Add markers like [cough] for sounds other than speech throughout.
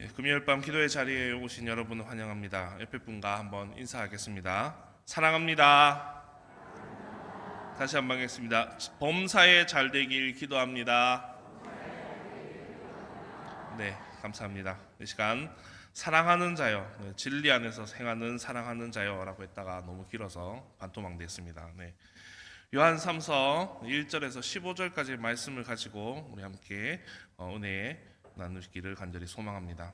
예, 금요일 밤 기도의 자리에 오신 여러분을 환영합니다. 옆에 분과 한번 인사하겠습니다. 사랑합니다. 다시 한번 하겠습니다. 범사에 잘 되길 기도합니다. 네, 감사합니다. 이 시간 사랑하는 자요, 네, 진리 안에서 행하는 사랑하는 자요라고 했다가 너무 길어서 반토막됐습니다. 네. 요한 3서 1절에서 15절까지 말씀을 가지고 우리 함께 어, 은혜 나누기를 간절히 소망합니다.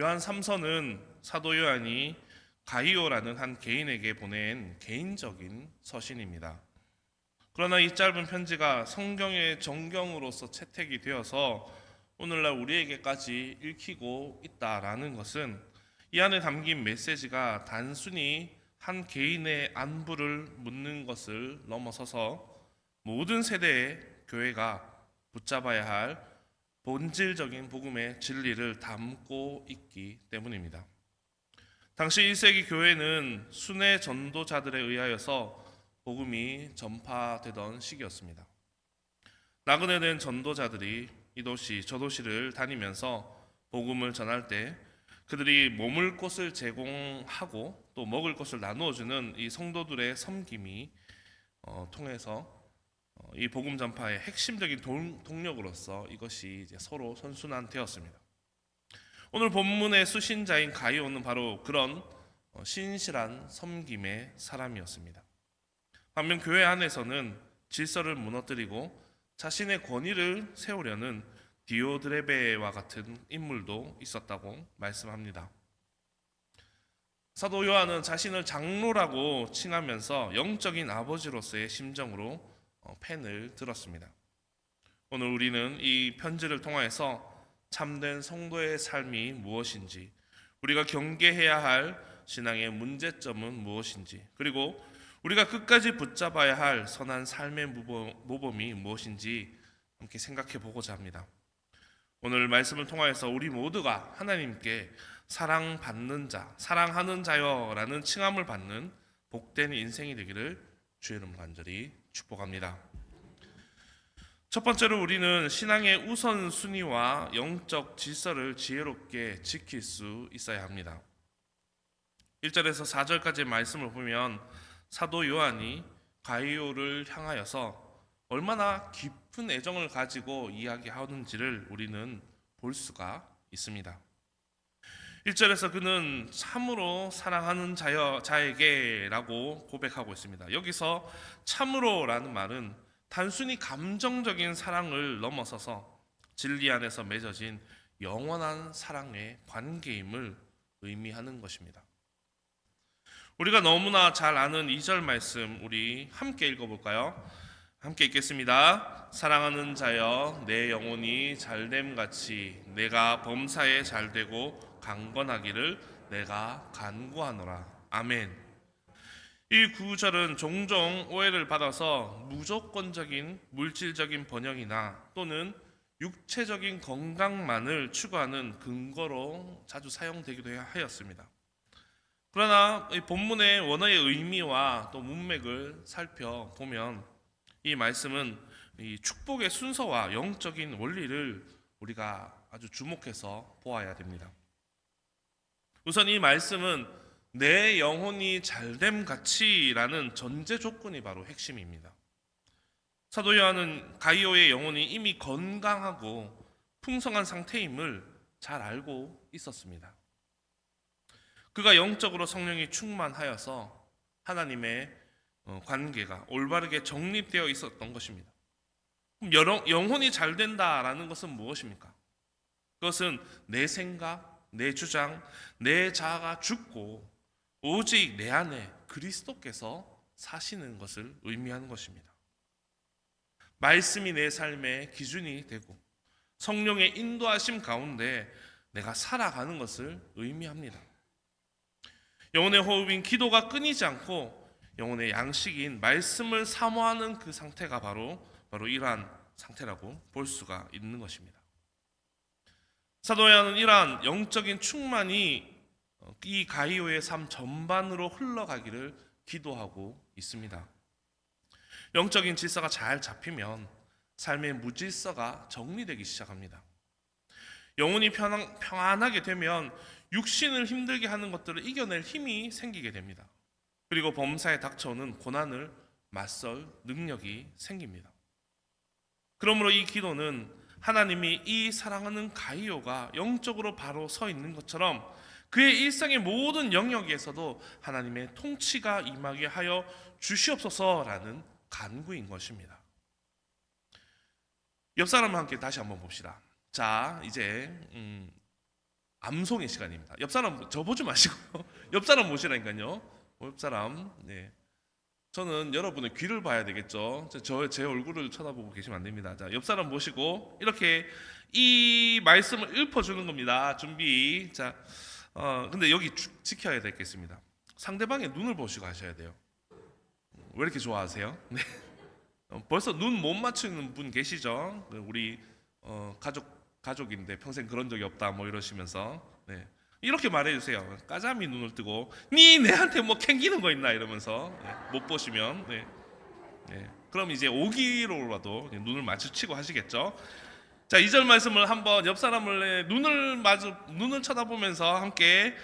요한 3서는 사도 요한이 가이오라는 한 개인에게 보낸 개인적인 서신입니다. 그러나 이 짧은 편지가 성경의 정경으로서 채택이 되어서 오늘날 우리에게까지 읽히고 있다라는 것은 이 안에 담긴 메시지가 단순히 한 개인의 안부를 묻는 것을 넘어서서 모든 세대의 교회가 붙잡아야 할 본질적인 복음의 진리를 담고 있기 때문입니다. 당시 1세기 교회는 순회 전도자들에 의하여서 복음이 전파되던 시기였습니다. 나그네 된 전도자들이 이 도시 저 도시를 다니면서 복음을 전할 때 그들이 머물 곳을 제공하고 또 먹을 것을 나누어 주는 이 성도들의 섬김이 어, 통해서 어, 이 복음 전파의 핵심적인 동, 동력으로서 이것이 이제 서로 선순환되었습니다. 오늘 본문의 수신자인 가이오는 바로 그런 어, 신실한 섬김의 사람이었습니다. 반면 교회 안에서는 질서를 무너뜨리고 자신의 권위를 세우려는 디오드레베와 같은 인물도 있었다고 말씀합니다. 사도 요한은 자신을 장로라고 칭하면서 영적인 아버지로서의 심정으로 어, 펜을 들었습니다. 오늘 우리는 이 편지를 통하여서 참된 성도의 삶이 무엇인지, 우리가 경계해야 할 신앙의 문제점은 무엇인지, 그리고 우리가 끝까지 붙잡아야 할 선한 삶의 모범이 무엇인지 함께 생각해 보고자 합니다. 오늘 말씀을 통하여서 우리 모두가 하나님께 사랑받는 자, 사랑하는 자여라는 칭함을 받는 복된 인생이 되기를 주의 이름 간절히 축복합니다. 첫 번째로 우리는 신앙의 우선순위와 영적 질서를 지혜롭게 지킬 수 있어야 합니다. 1절에서 4절까지 말씀을 보면 사도 요한이 가이오를 향하여서 얼마나 깊은 애정을 가지고 이야기하는지를 우리는 볼 수가 있습니다. 1절에서 그는 참으로 사랑하는 자여, 자에게라고 고백하고 있습니다. 여기서 참으로라는 말은 단순히 감정적인 사랑을 넘어서서 진리 안에서 맺어진 영원한 사랑의 관계임을 의미하는 것입니다. 우리가 너무나 잘 아는 2절 말씀 우리 함께 읽어볼까요? 함께 읽겠습니다. 사랑하는 자여 내 영혼이 잘됨 같이 내가 범사에 잘되고 강건하기를 내가 간구하노라. 아멘. 이 구절은 종종 오해를 받아서 무조건적인 물질적인 번영이나 또는 육체적인 건강만을 추구하는 근거로 자주 사용되기도 하였습니다. 그러나 이 본문의 원어의 의미와 또 문맥을 살펴보면 이 말씀은 이 축복의 순서와 영적인 원리를 우리가 아주 주목해서 보아야 됩니다. 우선 이 말씀은 내 영혼이 잘됨 같이라는 전제 조건이 바로 핵심입니다. 사도 요한은 가이오의 영혼이 이미 건강하고 풍성한 상태임을 잘 알고 있었습니다. 그가 영적으로 성령이 충만하여서 하나님의 어, 관계가 올바르게 정립되어 있었던 것입니다. 영혼이 잘 된다라는 것은 무엇입니까? 그것은 내 생각, 내 주장, 내 자아가 죽고 오직 내 안에 그리스도께서 사시는 것을 의미하는 것입니다. 말씀이 내 삶의 기준이 되고 성령의 인도하심 가운데 내가 살아가는 것을 의미합니다. 영혼의 호흡인 기도가 끊이지 않고 영혼의 양식인 말씀을 사모하는 그 상태가 바로 바로 이러한 상태라고 볼 수가 있는 것입니다. 사도야는 이러한 영적인 충만이 이 가이오의 삶 전반으로 흘러가기를 기도하고 있습니다. 영적인 질서가 잘 잡히면 삶의 무질서가 정리되기 시작합니다. 영혼이 편안, 평안하게 되면 육신을 힘들게 하는 것들을 이겨낼 힘이 생기게 됩니다. 그리고 범사에 닥쳐오는 고난을 맞설 능력이 생깁니다. 그러므로 이 기도는 하나님이 이 사랑하는 가이오가 영적으로 바로 서 있는 것처럼 그의 일상의 모든 영역에서도 하나님의 통치가 임하게 하여 주시옵소서라는 간구인 것입니다. 옆 사람과 함께 다시 한번 봅시다. 자, 이제 음, 암송의 시간입니다. 옆 사람 저 보지 마시고요. [laughs] 옆 사람 보시라니까요. 옆 사람. 네. 저는 여러분의 귀를 봐야 되겠죠. 저 제 얼굴을 쳐다보고 계시면 안 됩니다. 자, 옆 사람 보시고 이렇게 이 말씀을 읊어주는 겁니다. 준비. 자, 어, 근데 여기 주- 지켜야 되겠습니다. 상대방의 눈을 보시고 하셔야 돼요. 왜 이렇게 좋아하세요? [laughs] 네. 어, 벌써 눈 못 맞추는 분 계시죠? 그 우리 어, 가족 가족인데 평생 그런 적이 없다 뭐 이러시면서 네. 이렇게 말해주세요. 까자미 눈을 뜨고 니 내한테 뭐 캥기는 거 있나 이러면서 네, 못 보시면 네. 네. 그럼 이제 오기로라도 눈을 마주치고 하시겠죠. 자, 2절 말씀을 한번 옆 사람을 눈을 마주 눈을 쳐다보면서 함께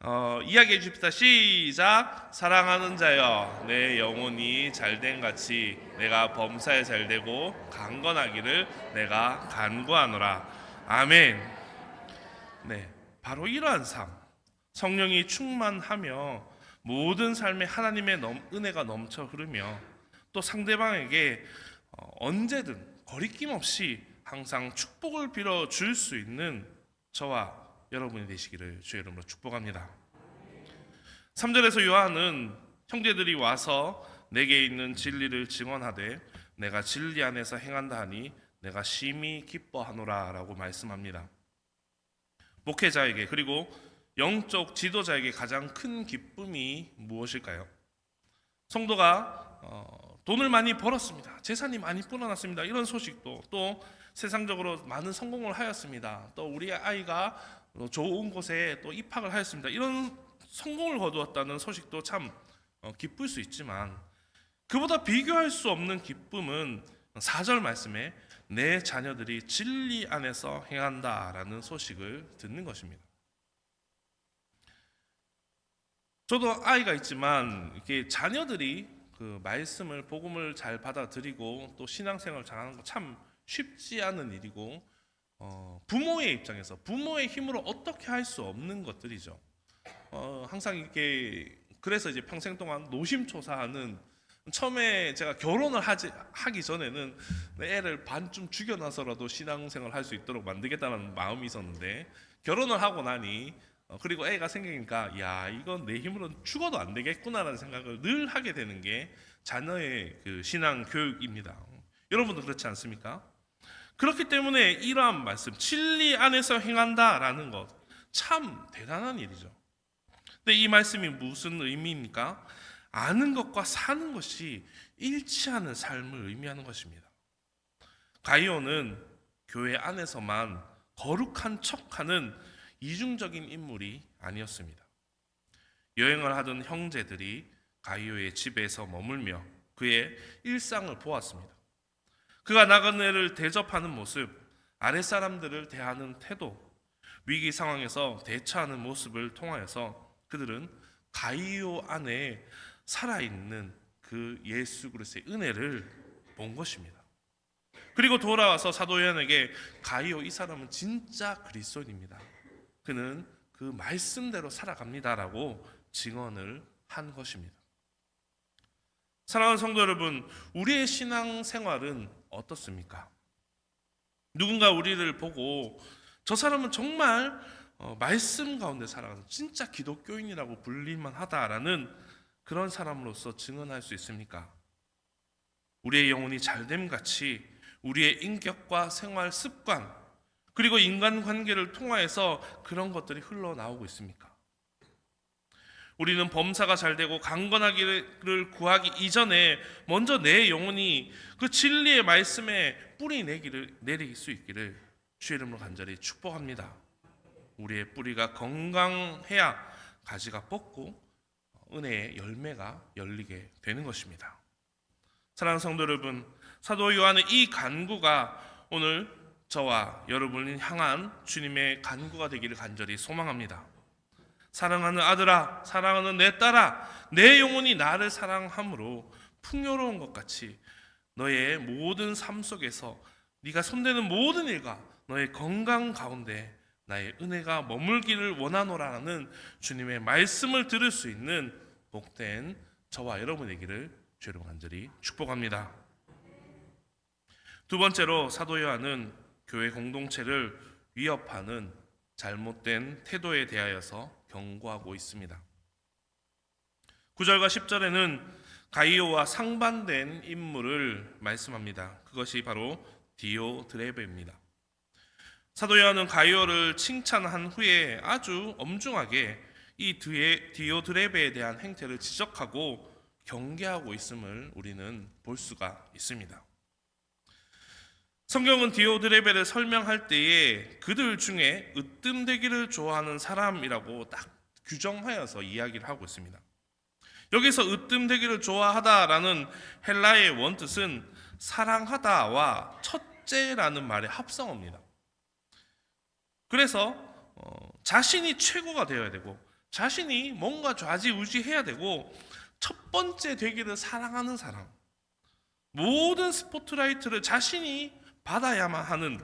어, 이야기해 줍시다. 시작. 사랑하는 자여, 내 영혼이 잘된 같이 내가 범사에 잘되고 강건하기를 내가 간구하노라. 아멘. 네, 바로 이러한 삶, 성령이 충만하며 모든 삶에 하나님의 넘, 은혜가 넘쳐 흐르며 또 상대방에게 어, 언제든 거리낌 없이 항상 축복을 빌어 줄 수 있는 저와 여러분이 되시기를 주의 이름으로 축복합니다. 3절에서 요한은 형제들이 와서 내게 있는 진리를 증언하되 내가 진리 안에서 행한다 하니 내가 심히 기뻐하노라라고 말씀합니다. 목회자에게 그리고 영적 지도자에게 가장 큰 기쁨이 무엇일까요? 성도가 어, 돈을 많이 벌었습니다. 재산이 많이 불어났습니다. 이런 소식도 또 세상적으로 많은 성공을 하였습니다. 또 우리 아이가 또 좋은 곳에 또 입학을 하였습니다. 이런 성공을 거두었다는 소식도 참 어, 기쁠 수 있지만 그보다 비교할 수 없는 기쁨은 4절 말씀에 내 자녀들이 진리 안에서 행한다라는 소식을 듣는 것입니다. 저도 아이가 있지만 이렇게 자녀들이 그 말씀을 복음을 잘 받아들이고 또 신앙생활 잘하는 거 참 쉽지 않은 일이고 어, 부모의 입장에서 부모의 힘으로 어떻게 할 수 없는 것들이죠. 어, 항상 이렇게 그래서 이제 평생 동안 노심초사하는 처음에 제가 결혼을 하지 하기 전에는 애를 반쯤 죽여놔서라도 신앙생활 할 수 있도록 만들겠다는 마음이 있었는데 결혼을 하고 나니 어, 그리고 애가 생기니까 야 이건 내 힘으로는 죽어도 안 되겠구나라는 생각을 늘 하게 되는 게 자녀의 그 신앙 교육입니다. 여러분도 그렇지 않습니까? 그렇기 때문에 이러한 말씀 진리 안에서 행한다라는 것 참 대단한 일이죠. 근데 이 말씀이 무슨 의미입니까? 아는 것과 사는 것이 일치하는 삶을 의미하는 것입니다. 가이오는 교회 안에서만 거룩한 척하는 이중적인 인물이 아니었습니다. 여행을 하던 형제들이 가이오의 집에서 머물며 그의 일상을 보았습니다. 그가 나그네를 대접하는 모습, 아랫사람들을 대하는 태도, 위기 상황에서 대처하는 모습을 통하여서 그들은 가이오 안에 살아있는 그 예수 그리스도의 은혜를 본 것입니다. 그리고 돌아와서 사도 요한에게 가이오 이 사람은 진짜 그리스도인입니다. 그는 그 말씀대로 살아갑니다라고 증언을 한 것입니다. 사랑하는 성도 여러분, 우리의 신앙 생활은 어떻습니까? 누군가 우리를 보고 저 사람은 정말 어, 말씀 가운데 살아가서 진짜 기독교인이라고 불릴만 하다라는 그런 사람으로서 증언할 수 있습니까? 우리의 영혼이 잘됨 같이 우리의 인격과 생활 습관 그리고 인간 관계를 통하여서 그런 것들이 흘러나오고 있습니까? 우리는 범사가 잘 되고 강건하기를 구하기 이전에 먼저 내 영혼이 그 진리의 말씀에 뿌리 내기를 내릴 수 있기를 주의 이름으로 간절히 축복합니다. 우리의 뿌리가 건강해야 가지가 뻗고 은혜의 열매가 열리게 되는 것입니다. 사랑하는 성도 여러분, 사도 요한의 이 간구가 오늘 저와 여러분을 향한 주님의 간구가 되기를 간절히 소망합니다. 사랑하는 아들아, 사랑하는 내 딸아, 내 영혼이 나를 사랑함으로 풍요로운 것 같이 너의 모든 삶 속에서 네가 손대는 모든 일과 너의 건강 가운데 나의 은혜가 머물기를 원하노라는 주님의 말씀을 들을 수 있는 복된 저와 여러분에게를 주여 간절히 축복합니다. 두 번째로 사도 요한은 교회 공동체를 위협하는 잘못된 태도에 대하여서 경고하고 있습니다. 9절과 10절에는 가이오와 상반된 인물을 말씀합니다. 그것이 바로 디오드레베입니다. 사도 요한은 가이오를 칭찬한 후에 아주 엄중하게 이 디오드레베에 대한 행태를 지적하고 경계하고 있음을 우리는 볼 수가 있습니다. 성경은 디오드레베를 설명할 때에 그들 중에 으뜸되기를 좋아하는 사람이라고 딱 규정하여서 이야기를 하고 있습니다. 여기서 으뜸되기를 좋아하다라는 헬라의 원뜻은 사랑하다와 첫째라는 말의 합성어입니다. 그래서 어, 자신이 최고가 되어야 되고 자신이 뭔가 좌지우지해야 되고 첫 번째 되기를 사랑하는 사람 모든 스포트라이트를 자신이 받아야만 하는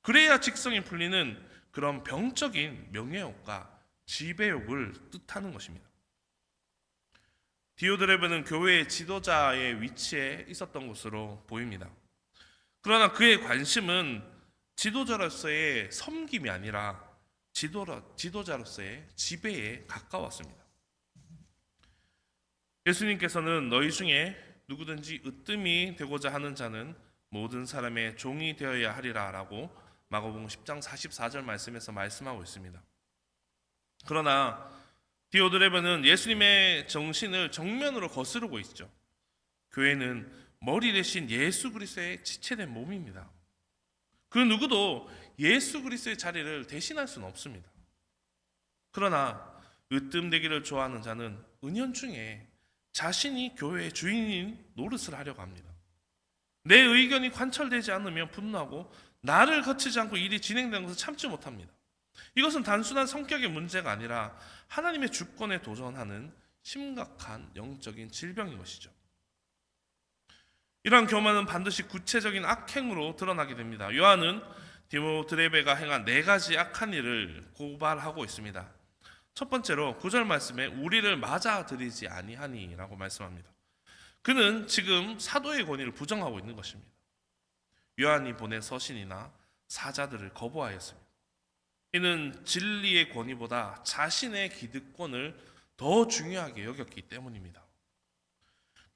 그래야 직성이 풀리는 그런 병적인 명예욕과 지배욕을 뜻하는 것입니다. 디오드레브는 교회의 지도자의 위치에 있었던 것으로 보입니다. 그러나 그의 관심은 지도자로서의 섬김이 아니라 지도라, 지도자로서의 지배에 가까웠습니다. 예수님께서는 너희 중에 누구든지 으뜸이 되고자 하는 자는 모든 사람의 종이 되어야 하리라라고 마가복음 10장 44절 말씀에서 말씀하고 있습니다. 그러나 디오드레브는 예수님의 정신을 정면으로 거스르고 있죠. 교회는 머리 대신 예수 그리스도의 지체된 몸입니다. 그 누구도 예수 그리스도의 자리를 대신할 수는 없습니다. 그러나 으뜸되기를 좋아하는 자는 은연중에 자신이 교회의 주인인 노릇을 하려고 합니다. 내 의견이 관철되지 않으면 분노하고 나를 거치지 않고 일이 진행되는 것을 참지 못합니다. 이것은 단순한 성격의 문제가 아니라 하나님의 주권에 도전하는 심각한 영적인 질병인 것이죠. 이러한 교만은 반드시 구체적인 악행으로 드러나게 됩니다. 요한은 디모드레베가 행한 네 가지 악한 일을 고발하고 있습니다. 첫 번째로 구절 말씀에 우리를 맞아들이지 아니하니라고 말씀합니다. 그는 지금 사도의 권위를 부정하고 있는 것입니다. 요한이 보낸 서신이나 사자들을 거부하였습니다. 이는 진리의 권위보다 자신의 기득권을 더 중요하게 여겼기 때문입니다.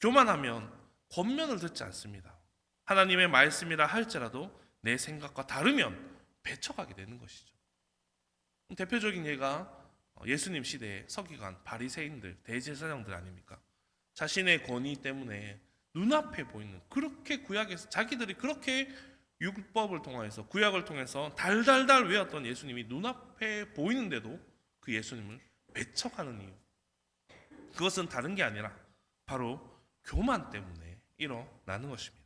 교만하면 권면을 듣지 않습니다. 하나님의 말씀이라 할지라도 내 생각과 다르면 배척하게 되는 것이죠. 대표적인 예가 예수님 시대의 서기관, 바리새인들, 대제사장들 아닙니까? 자신의 권위 때문에 눈앞에 보이는 그렇게 구약에서 자기들이 그렇게 율법을 통해서 구약을 통해서 달달달 외웠던 예수님이 눈앞에 보이는데도 그 예수님을 배척하는 이유. 그것은 다른 게 아니라 바로 교만 때문에 일어나는 것입니다.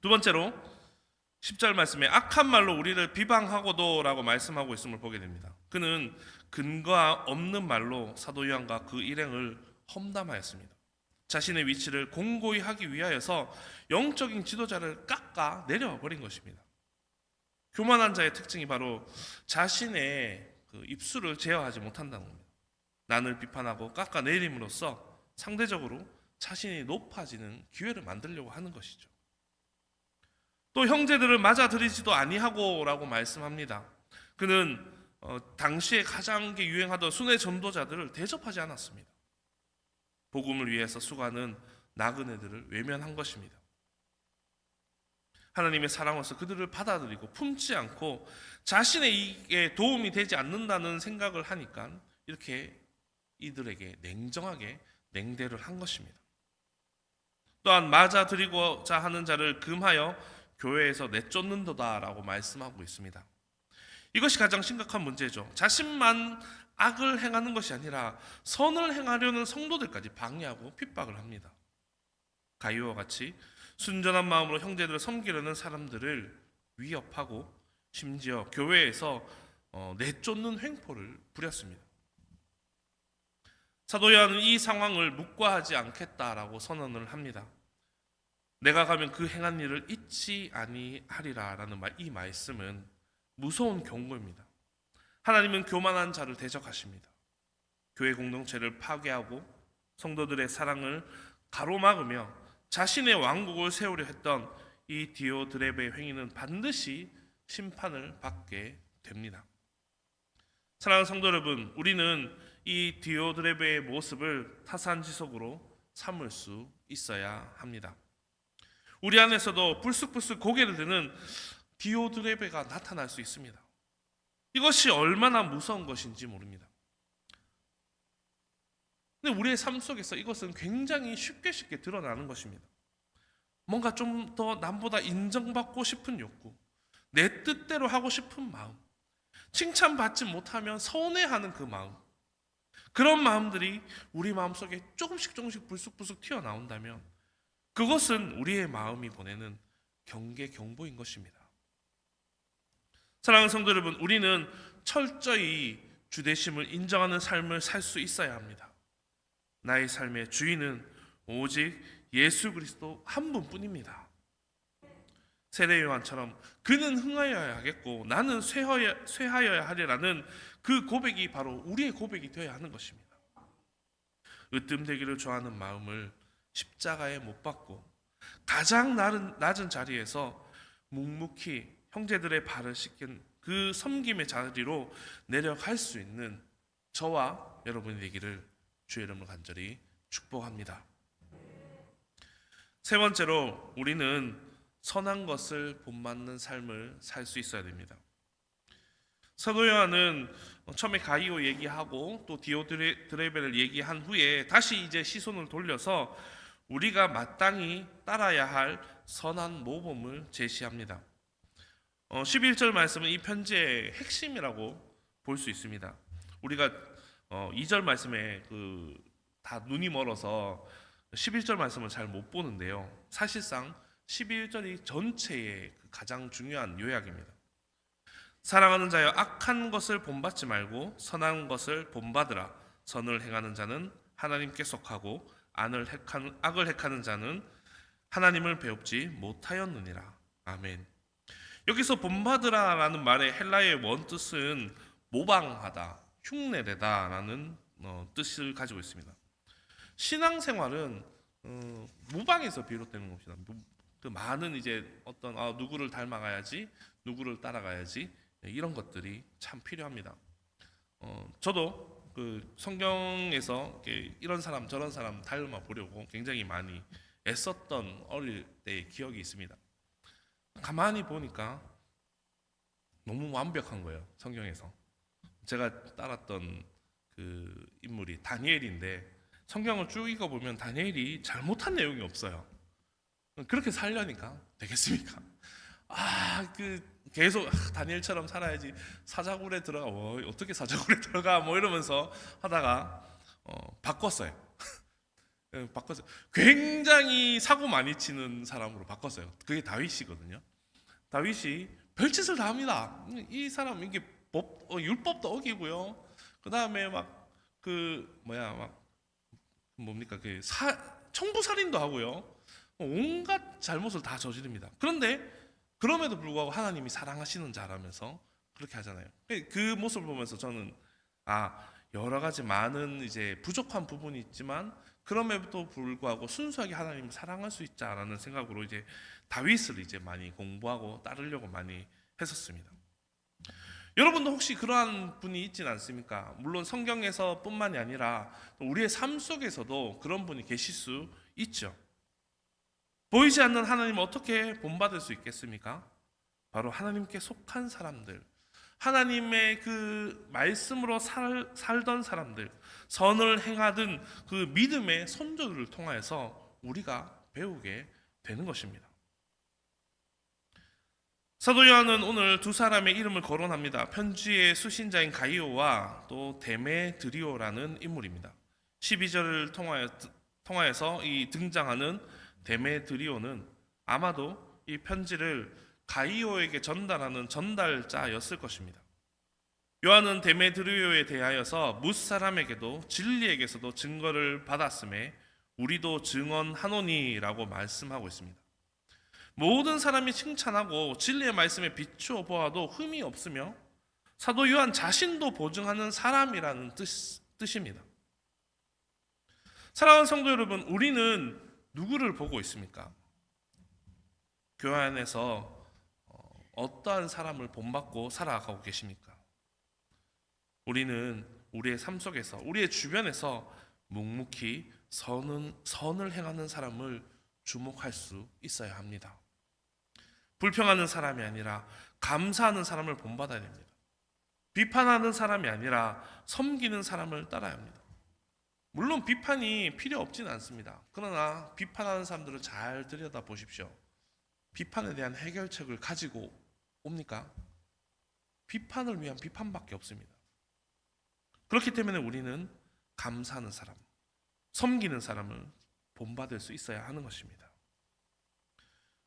두 번째로 10절 말씀에 악한 말로 우리를 비방하고도라고 말씀하고 있음을 보게 됩니다. 그는 근거 없는 말로 사도 요한과 그 일행을 험담하였습니다. 자신의 위치를 공고히 하기 위하여서 영적인 지도자를 깎아 내려버린 것입니다. 교만한 자의 특징이 바로 자신의 그 입술을 제어하지 못한다는 겁니다. 난을 비판하고 깎아 내림으로써 상대적으로 자신이 높아지는 기회를 만들려고 하는 것이죠. 또 형제들을 맞아들이지도 아니하고라고 말씀합니다. 그는 어, 당시에 가장 유행하던 순회 전도자들을 대접하지 않았습니다. 복음을 위해서 수고하는 나그네들을 외면한 것입니다. 하나님의 사랑으로서 그들을 받아들이고 품지 않고 자신의 도움이 되지 않는다는 생각을 하니까 이렇게 이들에게 냉정하게 냉대를 한 것입니다. 또한 맞아들이고자 하는 자를 금하여 교회에서 내쫓는도다라고 말씀하고 있습니다. 이것이 가장 심각한 문제죠. 자신만 악을 행하는 것이 아니라 선을 행하려는 성도들까지 방해하고 핍박을 합니다. 가이오와 같이 순전한 마음으로 형제들을 섬기려는 사람들을 위협하고 심지어 교회에서 어, 내쫓는 횡포를 부렸습니다. 사도 요한은 이 상황을 묵과하지 않겠다라고 선언을 합니다. 내가 가면 그 행한 일을 잊지 아니하리라라는 말, 이 말씀은 무서운 경고입니다. 하나님은 교만한 자를 대적하십니다. 교회 공동체를 파괴하고 성도들의 사랑을 가로막으며 자신의 왕국을 세우려 했던 이 디오드레베의 행위는 반드시 심판을 받게 됩니다. 사랑하는 성도 여러분, 우리는 이 디오드레베의 모습을 타산지석으로 삼을 수 있어야 합니다. 우리 안에서도 불쑥불쑥 고개를 드는 디오드레베가 나타날 수 있습니다. 이것이 얼마나 무서운 것인지 모릅니다. 근데 우리의 삶 속에서 이것은 굉장히 쉽게 쉽게 드러나는 것입니다. 뭔가 좀 더 남보다 인정받고 싶은 욕구, 내 뜻대로 하고 싶은 마음, 칭찬받지 못하면 서운해하는 그 마음, 그런 마음들이 우리 마음 속에 조금씩 조금씩 불쑥불쑥 튀어나온다면 그것은 우리의 마음이 보내는 경계 경보인 것입니다. 사랑하는 성도 여러분, 우리는 철저히 주대심을 인정하는 삶을 살 수 있어야 합니다. 나의 삶의 주인은 오직 예수 그리스도 한 분뿐입니다. 세례 요한처럼 그는 흥하여야 하겠고 나는 쇠하여, 쇠하여야 하리라는 그 고백이 바로 우리의 고백이 되어야 하는 것입니다. 으뜸되기를 좋아하는 마음을 십자가에 못 박고 가장 낮은, 낮은 자리에서 묵묵히 형제들의 발을 씻긴 그 섬김의 자리로 내려갈 수 있는 저와 여러분이 되기를 주의 이름으로 간절히 축복합니다. 세 번째로 우리는 선한 것을 본받는 삶을 살 수 있어야 됩니다. 사도 요한은 처음에 가이오 얘기하고 또 디오드레벨을 얘기한 후에 다시 이제 시선을 돌려서 우리가 마땅히 따라야 할 선한 모범을 제시합니다. 어, 11절 말씀은 이 편지의 핵심이라고 볼 수 있습니다. 우리가 어, 2절 말씀에 그 다 눈이 멀어서 11절 말씀을 잘 못 보는데요. 사실상 11절이 전체의 그 가장 중요한 요약입니다. 사랑하는 자여 악한 것을 본받지 말고 선한 것을 본받으라. 선을 행하는 자는 하나님께 속하고 안을 행하는, 악을 행하는 자는 하나님을 배웁지 못하였느니라. 아멘. 여기서 본받으라라는 말의 헬라의 원 뜻은 모방하다, 흉내내다라는 어, 뜻을 가지고 있습니다. 신앙생활은 어, 모방에서 비롯되는 것이다. 그 많은 이제 어떤 아, 누구를 닮아가야지, 누구를 따라가야지 네, 이런 것들이 참 필요합니다. 어, 저도 그 성경에서 이런 사람 저런 사람 닮아 보려고 굉장히 많이 애썼던 어릴 때의 기억이 있습니다. 가만히 보니까 너무 완벽한 거예요. 성경에서 제가 따랐던 그 인물이 다니엘인데 성경을 쭉 읽어 보면 다니엘이 잘못한 내용이 없어요. 그렇게 살려니까 되겠습니까? 아, 그 계속 아, 다니엘처럼 살아야지 사자굴에 들어가 뭐 어떻게 사자굴에 [laughs] 들어가 뭐 이러면서 하다가 어, 바꿨어요. [laughs] 예, 바꿨어요. 굉장히 사고 많이 치는 사람으로 바꿨어요. 그게 다윗이거든요. 다윗이 별짓을 다 합니다. 이 사람 이게 법 어, 율법도 어기고요. 그 다음에 막 그 뭐야 막 뭡니까 그 사, 청부 살인도 하고요. 온갖 잘못을 다 저지릅니다. 그런데 그럼에도 불구하고 하나님이 사랑하시는 자라면서 그렇게 하잖아요. 그 모습을 보면서 저는 아 여러 가지 많은 이제 부족한 부분이 있지만 그럼에도 불구하고 순수하게 하나님을 사랑할 수 있자라는 생각으로 이제 다윗을 이제 많이 공부하고 따르려고 많이 했었습니다. 여러분도 혹시 그러한 분이 있지는 않습니까? 물론 성경에서뿐만이 아니라 우리의 삶 속에서도 그런 분이 계실 수 있죠. 보이지 않는 하나님을 어떻게 본받을 수 있겠습니까? 바로 하나님께 속한 사람들, 하나님의 그 말씀으로 살, 살던 사람들, 선을 행하던 그 믿음의 선조들을 통하여서 우리가 배우게 되는 것입니다. 사도 요한은 오늘 두 사람의 이름을 거론합니다. 편지의 수신자인 가이오와 또 데메드리오라는 인물입니다. 12절을 통하여, 통하여서 이 등장하는 데메드리오는 아마도 이 편지를 가이오에게 전달하는 전달자였을 것입니다. 요한은 데메드리오에 대하여서 뭇 사람에게도 진리에게서도 증거를 받았음에 우리도 증언하노니라고 말씀하고 있습니다. 모든 사람이 칭찬하고 진리의 말씀에 비추어 보아도 흠이 없으며 사도 요한 자신도 보증하는 사람이라는 뜻, 뜻입니다. 사랑하는 성도 여러분, 우리는 누구를 보고 있습니까? 교회 안에서 어, 어떠한 사람을 본받고 살아가고 계십니까? 우리는 우리의 삶 속에서 우리의 주변에서 묵묵히 선은, 선을 행하는 사람을 주목할 수 있어야 합니다. 불평하는 사람이 아니라 감사하는 사람을 본받아야 됩니다. 비판하는 사람이 아니라 섬기는 사람을 따라야 합니다. 물론 비판이 필요 없지는 않습니다. 그러나 비판하는 사람들을 잘 들여다 보십시오. 비판에 대한 해결책을 가지고 옵니까? 비판을 위한 비판밖에 없습니다. 그렇기 때문에 우리는 감사하는 사람, 섬기는 사람을 본받을 수 있어야 하는 것입니다.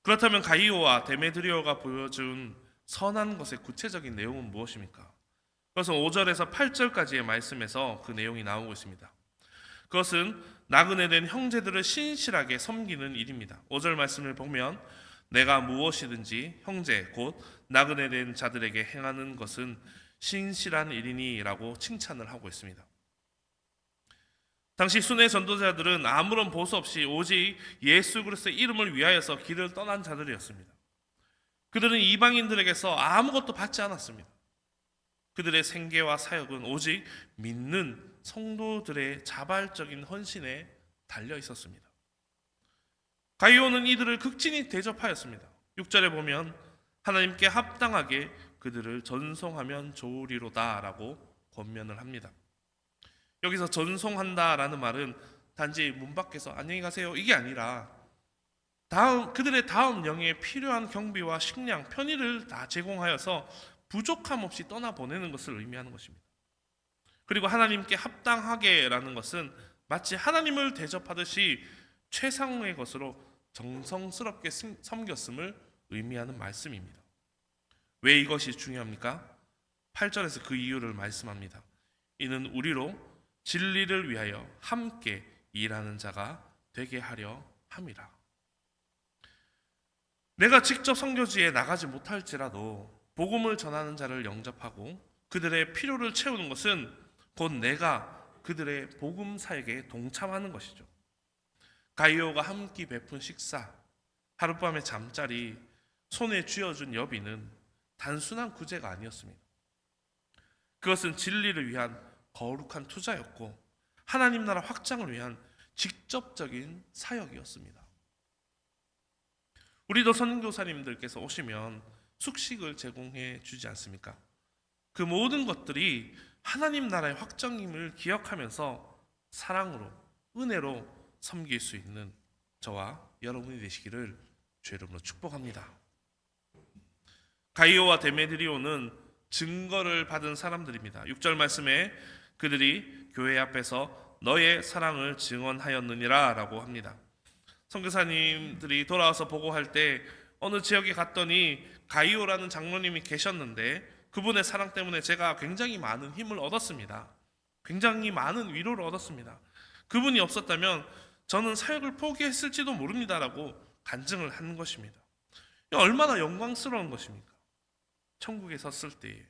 그렇다면 가이오와 데메드리오가 보여준 선한 것의 구체적인 내용은 무엇입니까? 그것은 5절에서 8절까지의 말씀에서 그 내용이 나오고 있습니다. 그것은 나그네 된 형제들을 신실하게 섬기는 일입니다. 5절 말씀을 보면 내가 무엇이든지 형제 곧 나그네 된 자들에게 행하는 것은 신실한 일이니라고 칭찬을 하고 있습니다. 당시 순회 전도자들은 아무런 보수 없이 오직 예수 그리스도의 이름을 위하여서 길을 떠난 자들이었습니다. 그들은 이방인들에게서 아무것도 받지 않았습니다. 그들의 생계와 사역은 오직 믿는 성도들의 자발적인 헌신에 달려 있었습니다. 가이오는 이들을 극진히 대접하였습니다. 6절에 보면 하나님께 합당하게 그들을 전송하면 좋으리로다라고 권면을 합니다. 여기서 전송한다라는 말은 단지 문 밖에서 안녕히 가세요 이게 아니라 다음 그들의 다음 영에 필요한 경비와 식량, 편의를 다 제공하여서 부족함 없이 떠나 보내는 것을 의미하는 것입니다. 그리고 하나님께 합당하게라는 것은 마치 하나님을 대접하듯이 최상의 것으로 정성스럽게 승- 섬겼음을 의미하는 말씀입니다. 왜 이것이 중요합니까? 8절에서 그 이유를 말씀합니다. 이는 우리로 진리를 위하여 함께 일하는 자가 되게 하려 함이라. 내가 직접 선교지에 나가지 못할지라도 복음을 전하는 자를 영접하고 그들의 필요를 채우는 것은 곧 내가 그들의 복음 사역에 동참하는 것이죠. 가이오가 한끼 베푼 식사, 하룻밤의 잠자리, 손에 쥐어준 여비는 단순한 구제가 아니었습니다. 그것은 진리를 위한 거룩한 투자였고 하나님 나라 확장을 위한 직접적인 사역이었습니다. 우리도 선교사님들께서 오시면 숙식을 제공해 주지 않습니까? 그 모든 것들이 하나님 나라의 확장임을 기억하면서 사랑으로 은혜로 섬길 수 있는 저와 여러분이 되시기를 주 이름으로 축복합니다. 가이오와 데메드리오는 증거를 받은 사람들입니다. 6절 말씀에 그들이 교회 앞에서 너의 사랑을 증언하였느니라라고 합니다. 선교사님들이 돌아와서 보고할 때 어느 지역에 갔더니 가이오라는 장로님이 계셨는데 그분의 사랑 때문에 제가 굉장히 많은 힘을 얻었습니다. 굉장히 많은 위로를 얻었습니다. 그분이 없었다면 저는 사역을 포기했을지도 모릅니다라고 간증을 한 것입니다. 얼마나 영광스러운 것입니까? 천국에 섰을 때에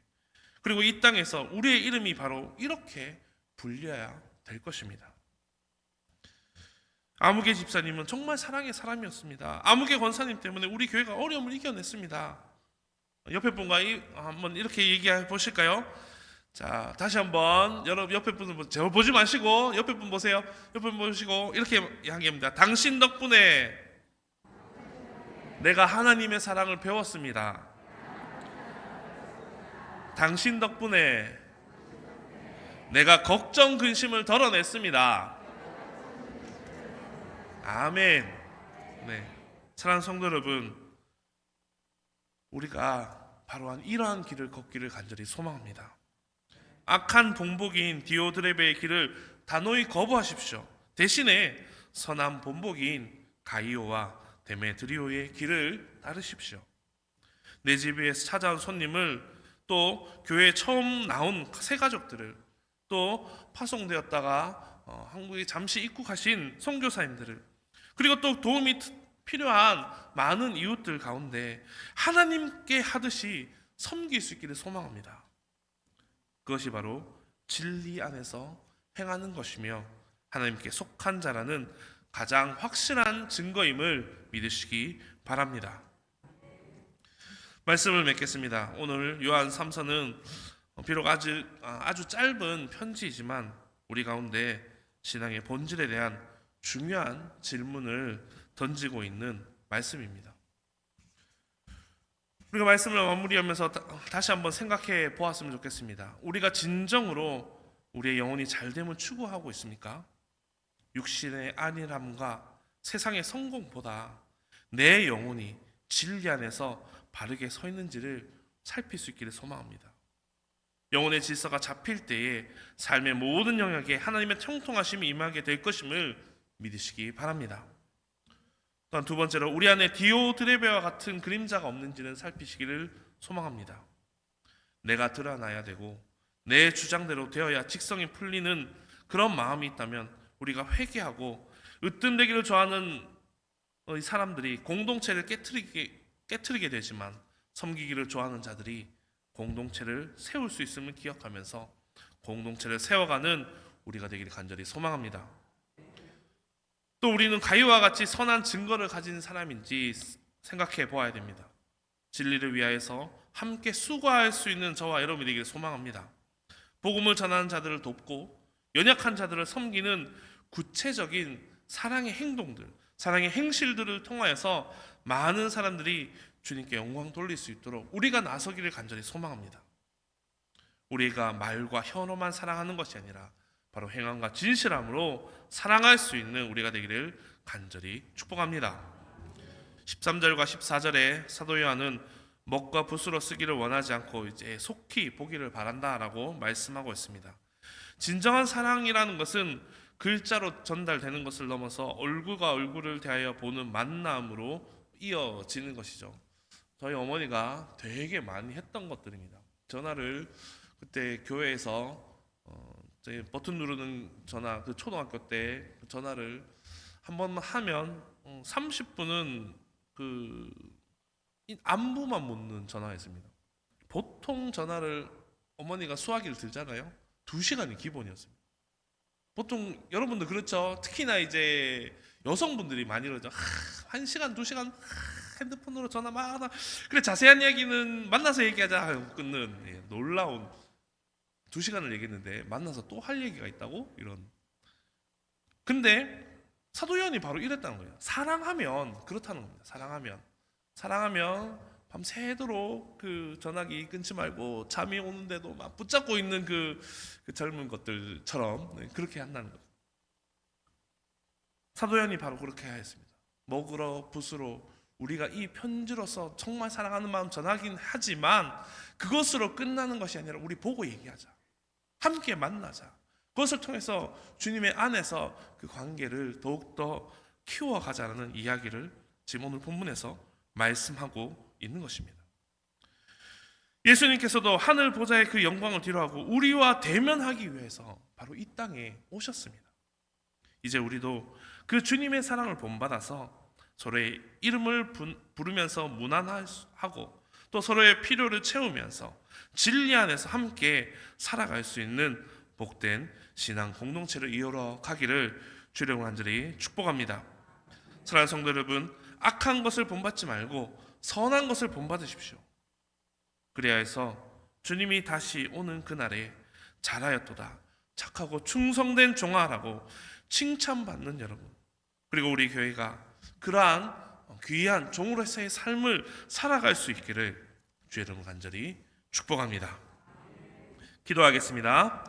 그리고 이 땅에서 우리의 이름이 바로 이렇게 불려야 될 것입니다. 아무개 집사님은 정말 사랑의 사람이었습니다. 아무개 권사님 때문에 우리 교회가 어려움을 이겨냈습니다. 옆에 분과 이- 한번 이렇게 얘기해 보실까요? 자, 다시 한번 여러분 옆에 분을 보- 저 보지 마시고 옆에 분 보세요. 옆에 분 보시고 이렇게 이야기합니다. 당신 덕분에 내가 하나님의 사랑을 배웠습니다. 당신 덕분에 내가 걱정 근심을 덜어냈습니다. 아멘. 네. 사랑하는 성도 여러분, 우리가 바로 한 이러한 길을 걷기를 간절히 소망합니다. 악한 본복인 디오드레베의 길을 단호히 거부하십시오. 대신에 선한 본복인 가이오와 데메드리오의 길을 따르십시오. 내 집에 찾아온 손님을 또 교회에 처음 나온 새 가족들을 또 파송되었다가 어, 한국에 잠시 입국하신 선교사님들을 그리고 또 도움이 트- 필요한 많은 이웃들 가운데 하나님께 하듯이 섬길 수 있기를 소망합니다. 그것이 바로 진리 안에서 행하는 것이며 하나님께 속한 자라는 가장 확실한 증거임을 믿으시기 바랍니다. 말씀을 맺겠습니다. 오늘 요한 3서는 비록 아주 아, 아주 짧은 편지이지만 우리 가운데 신앙의 본질에 대한 중요한 질문을 던지고 있는 말씀입니다. 우리가 말씀을 마무리하면서 다- 다시 한번 생각해 보았으면 좋겠습니다. 우리가 진정으로 우리의 영혼이 잘됨을 추구하고 있습니까? 육신의 안일함과 세상의 성공보다 내 영혼이 진리 안에서 바르게 서 있는지를 살필 수 있기를 소망합니다. 영혼의 질서가 잡힐 때에 삶의 모든 영역에 하나님의 통통하심이 임하게 될 것임을 믿으시기 바랍니다. 또한 두 번째로 우리 안에 디오드레베와 같은 그림자가 없는지는 살피시기를 소망합니다. 내가 드러나야 되고 내 주장대로 되어야 직성이 풀리는 그런 마음이 있다면 우리가 회개하고 으뜸되기를 좋아하는 이 사람들이 공동체를 깨뜨리게 깨뜨리게 되지만 섬기기를 좋아하는 자들이 공동체를 세울 수 있음을 기억하면서 공동체를 세워가는 우리가 되기를 간절히 소망합니다. 또 우리는 가이와 같이 선한 증거를 가진 사람인지 생각해 보아야 됩니다. 진리를 위하여서 함께 수고할 수 있는 저와 여러분이 되기를 소망합니다. 복음을 전하는 자들을 돕고 연약한 자들을 섬기는 구체적인 사랑의 행동들, 사랑의 행실들을 통하여서 많은 사람들이 주님께 영광 돌릴 수 있도록 우리가 나서기를 간절히 소망합니다. 우리가 말과 혀로만 사랑하는 것이 아니라 바로 행함과 진실함으로 사랑할 수 있는 우리가 되기를 간절히 축복합니다. 13절과 14절에 사도 요한은 먹과 붓으로 쓰기를 원하지 않고 이제 속히 보기를 바란다라고 말씀하고 있습니다. 진정한 사랑이라는 것은 글자로 전달되는 것을 넘어서 얼굴과 얼굴을 대하여 보는 만남으로 이어지는 것이죠. 저희 어머니가 되게 많이 했던 것들입니다. 전화를 그때 교회에서 어, 저희 버튼 누르는 전화 그 초등학교 때 그 전화를 한 번 하면 어, 30분은 그 이- 안부만 묻는 전화였습니다. 보통 전화를 어머니가 수화기를 들잖아요. 두 시간이 기본이었습니다. 보통 여러분들 그렇죠. 특히나 이제 여성분들이 많이 그러죠. 하, 한 시간 두 시간 하, 핸드폰으로 전화 막 하다. 그래 자세한 이야기는 만나서 얘기하자 하고 끊는 예, 놀라운 두 시간을 얘기했는데 만나서 또 할 얘기가 있다고 이런. 근데 사도연이 바로 이랬다는 거예요. 사랑하면 그렇다는 겁니다. 사랑하면 사랑하면 밤새도록 그 전화기 끊지 말고 잠이 오는데도 막 붙잡고 있는 그, 그 젊은 것들처럼 네, 그렇게 한다는 거예요. 사도연이 바로 그렇게 하였습니다. 먹으러 붓으로 우리가 이 편지로서 정말 사랑하는 마음 전하긴 하지만 그것으로 끝나는 것이 아니라 우리 보고 얘기하자. 함께 만나자. 그것을 통해서 주님의 안에서 그 관계를 더욱더 키워가자는 이야기를 지금 오늘 본문에서 말씀하고 있는 것입니다. 예수님께서도 하늘 보좌의 그 영광을 뒤로하고 우리와 대면하기 위해서 바로 이 땅에 오셨습니다. 이제 우리도 그 주님의 사랑을 본받아서 서로의 이름을 부- 부르면서 무난하고 또 서로의 필요를 채우면서 진리 안에서 함께 살아갈 수 있는 복된 신앙 공동체를 이어러 가기를 주령 간절히 축복합니다. 사랑하는 성도 여러분, 악한 것을 본받지 말고 선한 것을 본받으십시오. 그래야 해서 주님이 다시 오는 그날에 잘하였도다. 착하고 충성된 종아라고 칭찬받는 여러분. 그리고 우리 교회가 그러한 귀한 종으로서의 삶을 살아갈 수 있기를 주의 이름 간절히 축복합니다. 기도하겠습니다.